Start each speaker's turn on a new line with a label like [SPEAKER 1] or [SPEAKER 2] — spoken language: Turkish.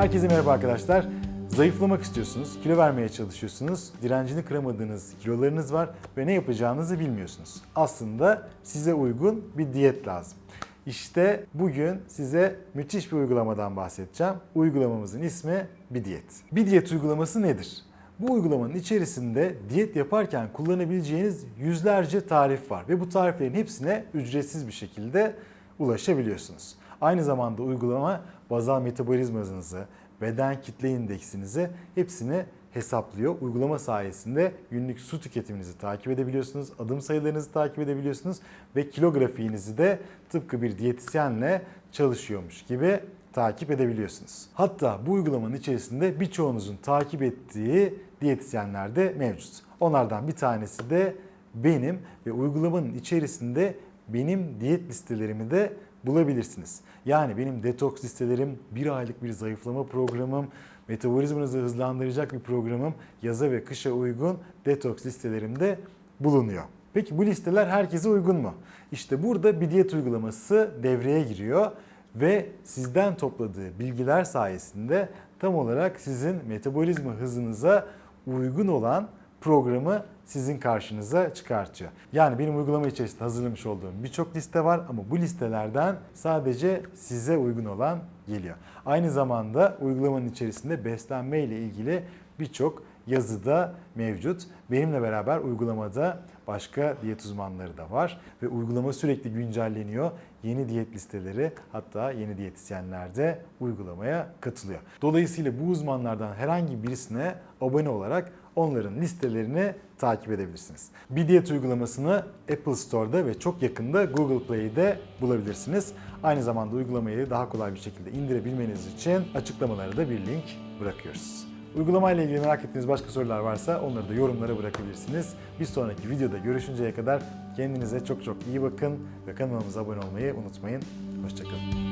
[SPEAKER 1] Herkese merhaba arkadaşlar. Zayıflamak istiyorsunuz, kilo vermeye çalışıyorsunuz, direncini kıramadığınız kilolarınız var ve ne yapacağınızı bilmiyorsunuz. Aslında size uygun bir diyet lazım. İşte bugün size müthiş bir uygulamadan bahsedeceğim. Uygulamamızın ismi bir diyet. Bir diyet uygulaması nedir? Bu uygulamanın içerisinde diyet yaparken kullanabileceğiniz yüzlerce tarif var ve bu tariflerin hepsine ücretsiz bir şekilde ulaşabiliyorsunuz. Aynı zamanda uygulama bazal metabolizma hızınızı, beden kitle indeksinizi hepsini hesaplıyor. Uygulama sayesinde günlük su tüketiminizi takip edebiliyorsunuz, adım sayılarınızı takip edebiliyorsunuz ve kilo grafiğinizi de tıpkı bir diyetisyenle çalışıyormuş gibi takip edebiliyorsunuz. Hatta bu uygulamanın içerisinde birçoğunuzun takip ettiği diyetisyenler de mevcut. Onlardan bir tanesi de benim ve uygulamanın içerisinde benim diyet listelerimi de bulabilirsiniz. Yani benim detoks listelerim, bir aylık bir zayıflama programım, metabolizmanızı hızlandıracak bir programım, yaza ve kışa uygun detoks listelerimde bulunuyor. Peki bu listeler herkese uygun mu? İşte burada bir diyet uygulaması devreye giriyor ve sizden topladığı bilgiler sayesinde tam olarak sizin metabolizma hızınıza uygun olan programı sizin karşınıza çıkartıyor. Yani benim uygulama içerisinde hazırlamış olduğum birçok liste var ama bu listelerden sadece size uygun olan geliyor. Aynı zamanda uygulamanın içerisinde beslenme ile ilgili birçok yazı da mevcut. Benimle beraber uygulamada başka diyet uzmanları da var ve uygulama sürekli güncelleniyor. Yeni diyet listeleri hatta yeni diyetisyenler de uygulamaya katılıyor. Dolayısıyla bu uzmanlardan herhangi birisine abone olarak onların listelerini takip edebilirsiniz. Bir diyet uygulamasını Apple Store'da ve çok yakında Google Play'de bulabilirsiniz. Aynı zamanda uygulamayı daha kolay bir şekilde indirebilmeniz için açıklamalara da bir link bırakıyoruz. Uygulamayla ilgili merak ettiğiniz başka sorular varsa onları da yorumlara bırakabilirsiniz. Bir sonraki videoda görüşünceye kadar kendinize çok çok iyi bakın ve kanalımıza abone olmayı unutmayın. Hoşçakalın.